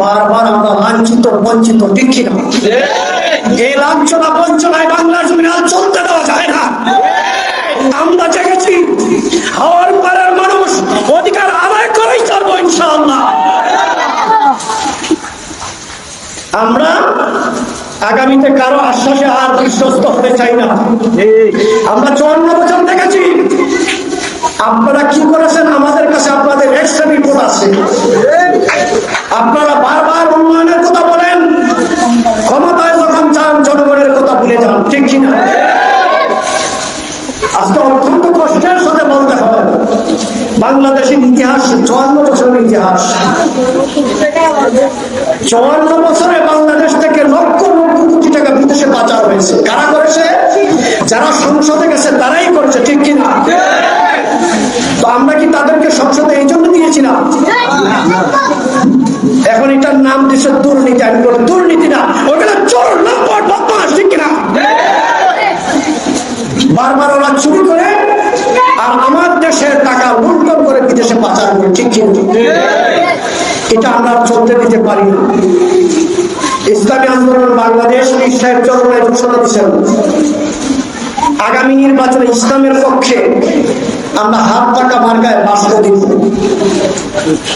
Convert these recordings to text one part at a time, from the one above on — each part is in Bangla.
বারবার আমরা লাঞ্ছিত বঞ্চিত এই লাঞ্ছনা বঞ্চনায় বাংলার জমি আর চলতে দেওয়া যায় না। আমরা জেগেছি হাওয়ার পাড়ার মানুষ অধিকার আদায় করেই ছাড়বো ইনশাআল্লাহ। আমরা আগামীতে কারও আশ্বাসে আর বিশ্বস্ত হতে চাই না। আমরা চুয়ান্ন বছর দেখেছি আপনারা কি করেছেন? আমাদের কাছে আপনাদের এক্সট্রা রিপোর্ট আছে। আপনারা বারবার উন্নয়নের কথা বলেন, ক্ষমতায় যখন চান জনগণের কথা ভুলে যান, ঠিক কিনা? আজকে অত্যন্ত কষ্টের সাথে বলতে হবে বাংলাদেশের ইতিহাস, চুয়ান্ন বছরের ইতিহাস। চুয়ান্ন বছরে বাংলাদেশ থেকে লক্ষ লক্ষ কোটি টাকা বিদেশে পাচার হয়েছে। কারা করেছে? যারা সংসদে গেছে, তারাই করেছে, ঠিক কিনা? তো আমরা কি তাদেরকে সংসদে এই জন্য দিয়েছিলাম? এখন এটার নাম দিচ্ছে দুর্নীতি। আমি বলি দুর্নীতি না। ওখানে চোর লম্পট বদমাস ঠিক বারবার ওরা চুরি করে আর আমার দেশের টাকা লুণ্ঠন করে বিদেশে পাচার করে, ঠিক এটা আমরা চলতে দিতে পারি না। ইসলামী আন্দোলন বাংলাদেশ সাহেব চরমে ঘোষণা দিচ্ছেন আগামী নির্বাচনে ইসলামের পক্ষে আমরা হাত টাকা মার্কায় বাস্ত দিব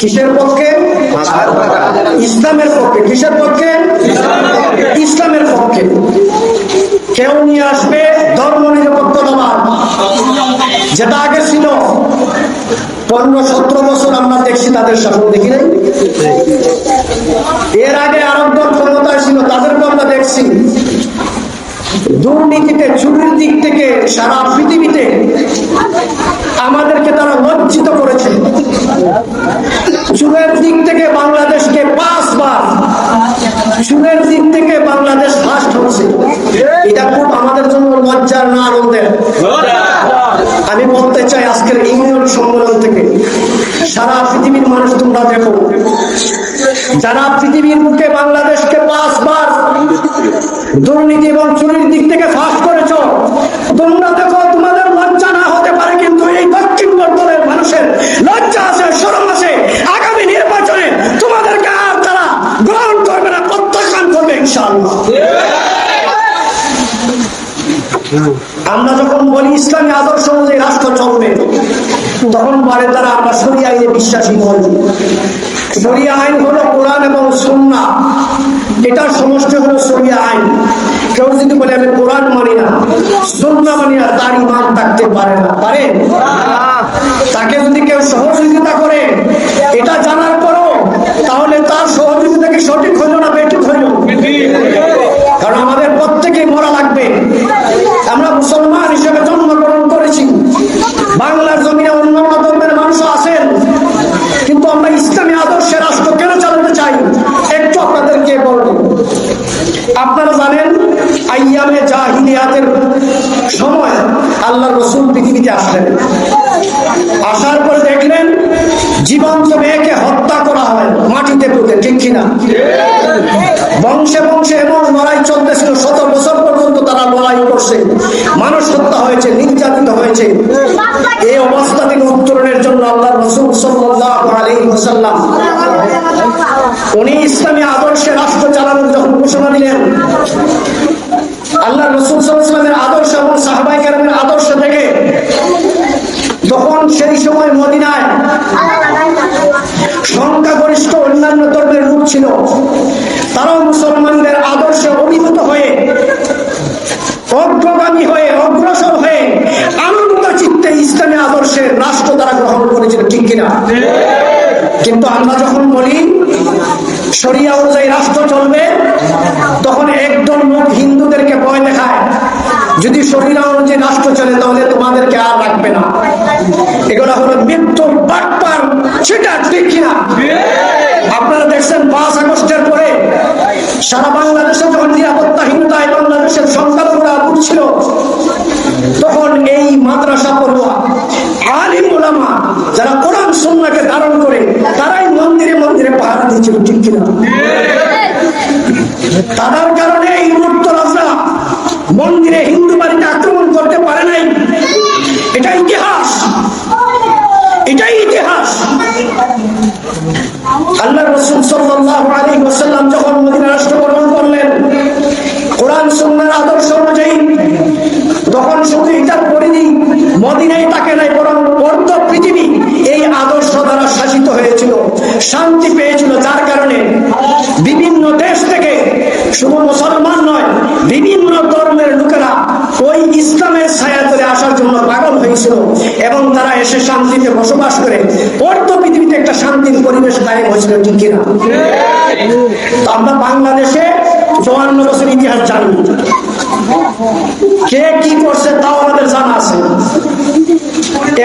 কিসের পক্ষে? ইসলামের পক্ষে। কিসের পক্ষে? ইসলামের পক্ষে। কেউ নিয়ে আসবে ধর্ম নিরপেক্ষতাবাদ যেটা আগে ছিল। পনেরো, সতেরো বছর আমরা দেখছি তাদের শাসন, দেখি নাই? এর আগে আরব দল ক্ষমতায় ছিল তাদেরকে আমরা দেখছি। দুর্নীতিতে, চুরির দিক থেকে সারা পৃথিবীতে আমাদেরকে তারা লজ্জিত করেছে। চুরের দিক থেকে বাংলাদেশকে পাঁচবার চুরের দিক থেকে বাংলাদেশ ফার্স্ট হচ্ছে। এটা খুব আমাদের জন্য লজ্জার না আনন্দের আমি বলতে চাই আজকের ইউনিয়ন সম্মেলন থেকে, সারা পৃথিবীর মানুষ তোমরা দেখো, যারা পৃথিবীর মুখে বাংলাদেশকে পাঁচবার দুর্নীতি এবং চুরির দিক থেকে ফাঁস করেছ তোমরা দেখো তোমাদের লজ্জা না হতে পারে কিন্তু এই দক্ষিণ দলের মানুষের লজ্জা আছে সরম আছে আগামী নির্বাচনে তোমাদেরকে আর তারা গ্রহণ করবে না প্রত্যাখ্যান করবে ইনশাআল্লাহ আমরা যখন বলি ইসলামী আদর্শ অনুযায়ী রাষ্ট্র চলবে তখন বলে তারা আমরা সরিয়া আইনে বিশ্বাসী নই সরিয়া আইন হলো কোরআন এবং সন্না। এটার সমস্ত হলো সরিয়া আইন। কেউ যদি বলে আমি কোরআন মানি না সন্না মানি না তার ইমান থাকতে পারে না। পারে? তাকে যদি কেউ সহযোগিতা করে এটা জানার পরও তাহলে তার সহযোগিতা কি সঠিক হইল না বেঠিক হইল কারণ আমাদের প্রত্যেকেই মরা লাগবে আমরা মুসলমান হিসেবে জন্মগ্রহণ করেছি বাংলার জমিনে অন্যান্য ধর্মের মানুষ আছেন কিন্তু আমরা ইসলামী আদর্শে রাষ্ট্র কেন চালাতে চাই একটু আপনাদেরকে বলব আপনারা জানেন আইয়ামে জাহিলিয়াতের সময় আল্লাহ রসুল পৃথিবীতে আসলেন আসার পরে দেখলেন জীবন্ত মেয়েকে হত্যা করা হয় মাটিতে পুঁতে, ঠিক কিনা? বংশে বংশে এমন লড়াই চলতেছিল, শত বছর পর্যন্ত তারা লড়াই করছে। মানুষ হত্যা হয়েছে, নির্যাতিত হয়েছে। এই অবস্থা থেকে উত্তরণের জন্য আল্লাহ রসুল সাল্লাল্লাহু আলাইহি ওয়াসাল্লাম উনি ইসলামী আদর্শে রাষ্ট্র চালানোর যখন ঘোষণা দিলেন, আল্লাহ রসুল সাল্লামের আদর্শ এবং সাহাবাই কেরামের আদর্শ থেকে তখন সেই সময় মদিনায় সংখ্যাগরিষ্ঠ অন্যান্য ধর্মের লোক ছিল তারাও মুসলমানদের আদর্শে অভিভূত হয়ে অগ্রগামী হয়ে অগ্রসর হয়ে আনন্দ চিত্তে ইসলামী আদর্শের রাষ্ট্র তারা গ্রহণ করেছিল ঠিক কিনা কিন্তু আমরা যখন বলি, শরিয়া অনুযায়ী রাষ্ট্র চলবে, তখন একদল লোক হিন্দুদেরকে ভয় দেখায়, যদি শরীরা অনুযায়ী রাষ্ট্র চলে, তাহলে তোমাদেরকে আর রাখবে না। এগুলো হলো মৃত্যুর বাটপার সেটা ঠিক কিনা? আপনারা দেখছেন পাঁচ আগস্টের পরে সারা বাংলাদেশে যখন নিরাপত্তাহীনতায় বাংলাদেশের সংখ্যালঘুরা উঠছিল তখন এই মাদ্রাসা পড়ুয়া আলিম যারা কোরআন সন্নাকে ধারণ করে তারাই মন্দিরে মন্দিরে পাহারা দিয়েছিল ঠিক কিনা তাদের কারণে এই উত্তরাজরা মন্দিরে হিন্দু বাড়িতে আক্রমণ করতে পারে নাই। এটা ইতিহাস। এটাই ইতিহাস। আল্লাহ রসুল সাল্লাল্লাহু আলাইহি ওয়াসাল্লাম যখন মদিনা রাষ্ট্র গ্রহণ করলেন, কোরআন, সুন্নাহর আদর্শ অনুযায়ী, তখন শুধু এটা পরিধি মদিনায় তাকে নাই, বরং অর্ধ পৃথিবী এই আদর্শ দ্বারা শাসিত হয়েছিল, শান্তি পেয়েছিল যার কারণে বিভিন্ন দেশ থেকে শুধু মুসলমান নয় বিভিন্ন ধর্মের লোকেরা ওই ইসলামের ছায়া করে আসার জন্য পাগল হয়েছিল এসে শান্তিতে বসবাস করে অর্ধ পৃথিবীতে একটা শান্তির পরিবেশ কায়েম হয়েছিল, ঠিক কিনা? আমরা বাংলাদেশে চুয়ান্ন বছর ইতিহাস জানি। কে কি করছে তাও আমাদের জানা আছে।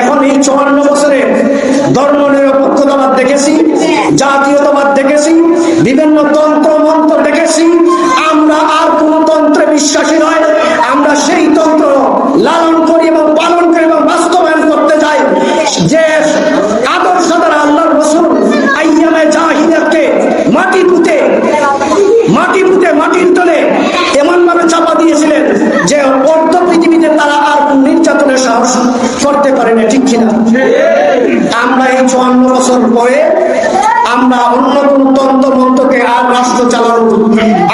এখন এই চুয়ান্ন বছরে ধর্ম নিরপেক্ষতাবাদ দেখেছি, জাতীয়তাবাদ দেখেছি, বিভিন্ন তন্ত্র মন্ত্র দেখেছি। আমরা আর কোন তন্ত্রে বিশ্বাসী নয়, আমরা সেই তন্ত্র লালন করি এবং পালন করি এবং বাস্তবায়ন করতে চাই যে আদর্শ দ্বারা আল্লাহর রসুল আইয়ামে জাহিদাকে মাটি পুঁতে মাটি পুঁতে মাটির তলে এমন ভাবে চাপা দিয়েছিলেন যে অর্ধ পৃথিবীতে তারা আর নির্যাতনের সাহস করতে পারেনি, ঠিক কিনা? আমরা এই চুয়ান্ন বছর পরে আমরা অন্য কোন তন্ত্র মন্ত্রকে আর রাষ্ট্র চালানোর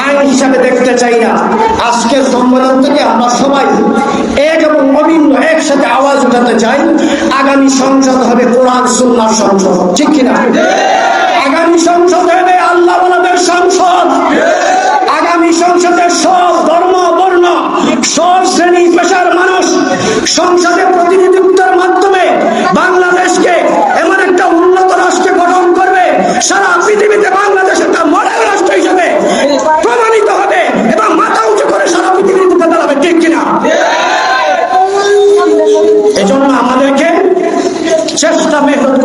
আইন হিসাবে দেখতে চাই না। আজকের সম্মেলন থেকে আমরা সবাই এক এবং অভিন্ন একসাথে আওয়াজ উঠাতে চাই, আগামী সংসদ হবে কোরআন সুন্নার সংসদ। ঠিক কিনা? আগামী সংসদ হবে আল্লাহ সংসদ। আগামী সংসদের সব ধর্ম, বর্ণ, সব শ্রেণি, পেশার মানুষ সংসদে প্রতিনিধিত্বের মাধ্যমে বাংলাদেশকে এমন একটা উন্নত রাষ্ট্রে গঠন করবে সারা পৃথিবীতে বাংলাদেশ একটা মডেল রাষ্ট্র হিসেবে প্রমাণিত হবে এবং মাথা উঁচু করে সারা পৃথিবীর বুকে দাঁড়াবে ঠিক কিনা এজন্য আমাদেরকে চেষ্টা মেহনত করা লাগবে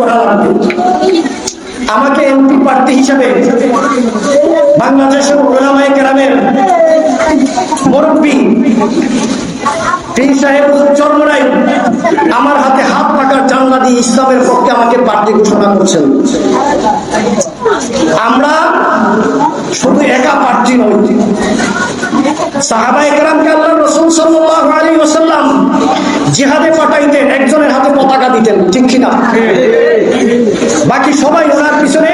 আমাকে এমপি প্রার্থী হিসেবে বাংলাদেশের ওলামাই গ্রামের মুরব্বী আমার হাতে হাত পাকার জানলা দিয়ে ইসলামের পক্ষে আমাকে প্রার্থী ঘোষণা করছেন। আমরা শুধু একা প্রার্থী নই সাহাবা একজনের হাতে পতাকা দিতেন, ঠিক কিনা? বাকি সবাই ওনার পিছনে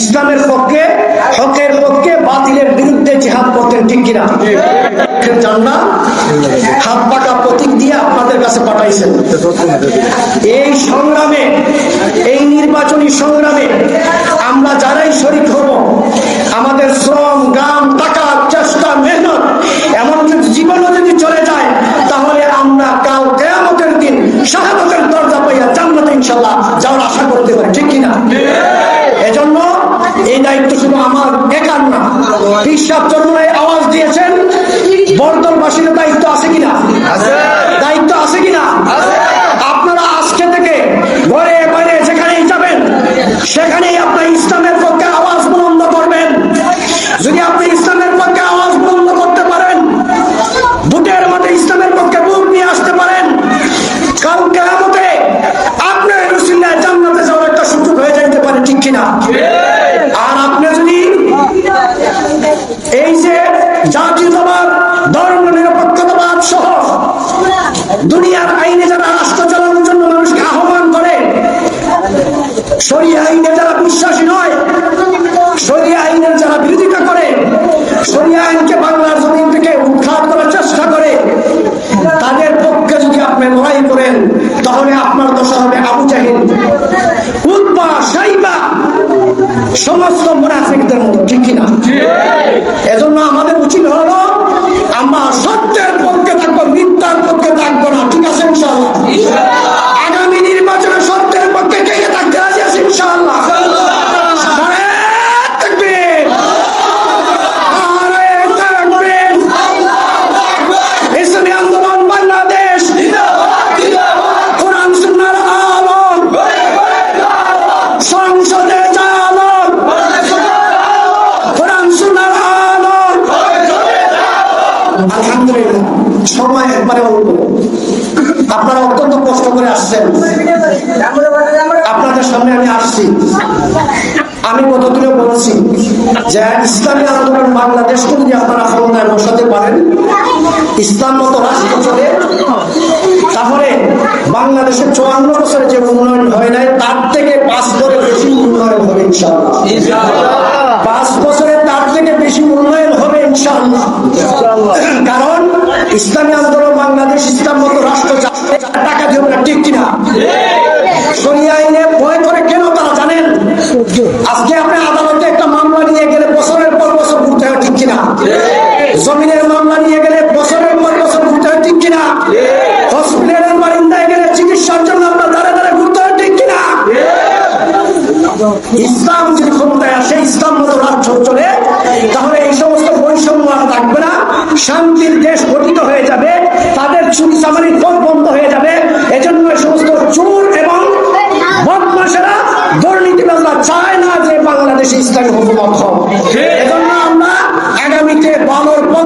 ইসলামের পক্ষে, হকের পক্ষে, বাতিলের বিরুদ্ধে জিহাদ করতেন, ঠিক কিনা? হাত পাকা প্রতীক দিয়ে আপনাদের কাছে পাঠাইছেন। এই সংগ্রামে, এই নির্বাচনী সংগ্রামে আমরা যারাই শরিক হব, আমাদের শ্রম গাম টাকা, চেষ্টা, মেহনত এমনকি জীবনও যদি চলে যায় তাহলে আমরা কাল কেয়ামতের দিন শাহাদতের দরজা পাইয়া জান্নাতে ইনশাল্লাহ যাওয়ার আশা করতে পারি ঠিক কিনা? এজন্য এই দায়িত্ব শুধু আমার একার না। বিশ্বাস জন্য আওয়াজ দিয়েছেন বর্তলবাসীর দায়িত্ব আছে কিনা? দায়িত্ব আছে কিনা? আপনারা আজকে থেকে ঘরে বাইরে যেখানেই যাবেন সেখানেই আপনার দুনিয়ার আইনে যারা রাষ্ট্র চালানোর জন্য মানুষকে আহ্বান করে সরিয়া আইনে যারা বিশ্বাসী নয় সরিয়া আইনের যারা বিরোধিতা করে সরিয়া আইনকে বাংলার জমিন থেকে উৎখাত করার চেষ্টা করে তাদের পক্ষে যদি আপনি লড়াই করেন তাহলে আপনার দশা হবে আবু জাহিদ উৎপা সাইবা সমস্ত মুনাফিকদের মতো ঠিক কিনা? এজন্য আমাদের ব্যাপারে বলব। আপনারা অত্যন্ত কষ্ট করে আসছেন। আপনাদের সামনে আমি আসছি। আমি কতদিনে বলছি যে ইসলামী আন্দোলন বাংলাদেশ যদি আপনারা ক্ষমতায় বসাতে পারেন। ইসলাম মতো রাষ্ট্র চলে। তাহলে বাংলাদেশের চুয়ান্ন বছরে যে উন্নয়ন হয় নাই তার থেকে পাঁচ ধরে বেশি উন্নয়ন হবে ইনশাল্লাহ ইসলাম যদি ক্ষমতায় আসে ইসলাম মতো রাজ্য চলে তাহলে এই সমস্ত বৈষম্য আর থাকবে না। শান্তির দেশ গঠিত হয়ে যাবে তাদের চুরি চামারি পথ বন্ধ হয়ে যাবে। এজন্য এই সমস্ত চুর এবং বদমাসেরা দুর্নীতিবাজরা চায় না যে বাংলাদেশে ইসলামী হুকুমত হোক। এজন্য আমরা আগামীতে বাংলার পথ